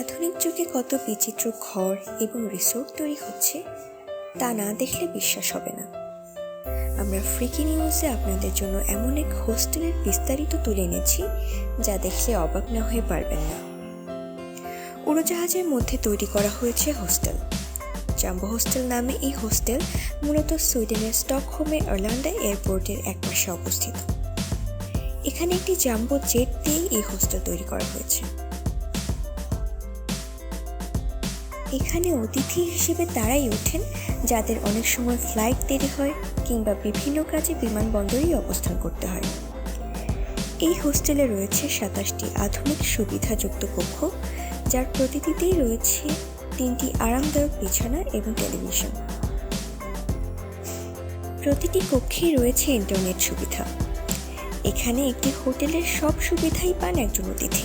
আধুনিক যুগে কত বিচিত্র ঘর এবং রিসোর্ট তৈরি হচ্ছে, তা না দেখলে বিশ্বাস হবে না। আমরা ফ্রিকি নিউজে আপনাদের জন্য এমন এক হোস্টেলের বিস্তারিত তুলে এনেছি, যা দেখলে অবাক না হয়ে পারবেন না। উড়োজাহাজের মধ্যে তৈরি করা হয়েছে হোস্টেল জাম্বো হোস্টেল নামে এই হোস্টেল মূলত সুইডেনের স্টকহোমে অরল্যান্ডা এয়ারপোর্টের একপাশে অবস্থিত। এখানে একটি জাম্বো জেট দিয়েই এই হোস্টেল তৈরি করা হয়েছে। এখানে অতিথি হিসেবে তারাই ওঠেন, যাদের অনেক সময় ফ্লাইট দেরি হয় কিংবা বিভিন্ন কাজে বিমানবন্দরেই অবস্থান করতে হয়। এই হোস্টেলে রয়েছে সাতাশটি আধুনিক সুবিধাযুক্ত কক্ষ, যার প্রতিটিতেই রয়েছে তিনটি আরামদায়ক বিছানা এবং টেলিভিশন। প্রতিটি কক্ষেই রয়েছে ইন্টারনেট সুবিধা। এখানে একটি হোটেলের সব সুবিধাই পান একজন অতিথি।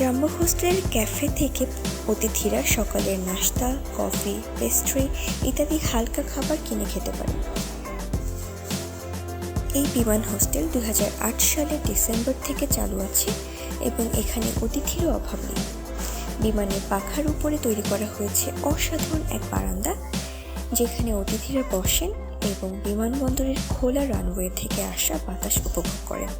জাম্বো হোস্টেলের ক্যাফে থেকে অতিথিরা সকালের নাস্তা, কফি, পেস্ট্রি ইত্যাদি হালকা খাবার কিনে খেতে পারে এই বিমান হোস্টেল দু হাজার আট সালের ডিসেম্বর থেকে চালু আছে এবং এখানে অতিথিরও অভাব নেই। বিমানের পাখার উপরে তৈরি করা হয়েছে অসাধারণ এক বারান্দা, যেখানে অতিথিরা বসেন এবং বিমানবন্দরের খোলা রানওয়ে থেকে আসা বাতাস উপভোগ করেন।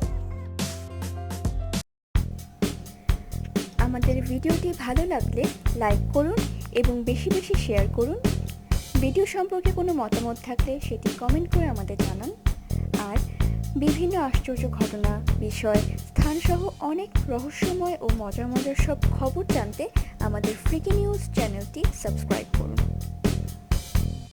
আমাদের ভিডিওটি ভালো লাগলে লাইক করুন এবং বেশি বেশি শেয়ার করুন। ভিডিও সম্পর্কে কোনো মতামত থাকলে সেটি কমেন্ট করে আমাদের জানান। আর বিভিন্ন আশ্চর্য ঘটনা, বিষয়, স্থানসহ অনেক রহস্যময় ও মজার মজার সব খবর জানতে আমাদের ফ্রিকি নিউজ চ্যানেলটি সাবস্ক্রাইব করুন।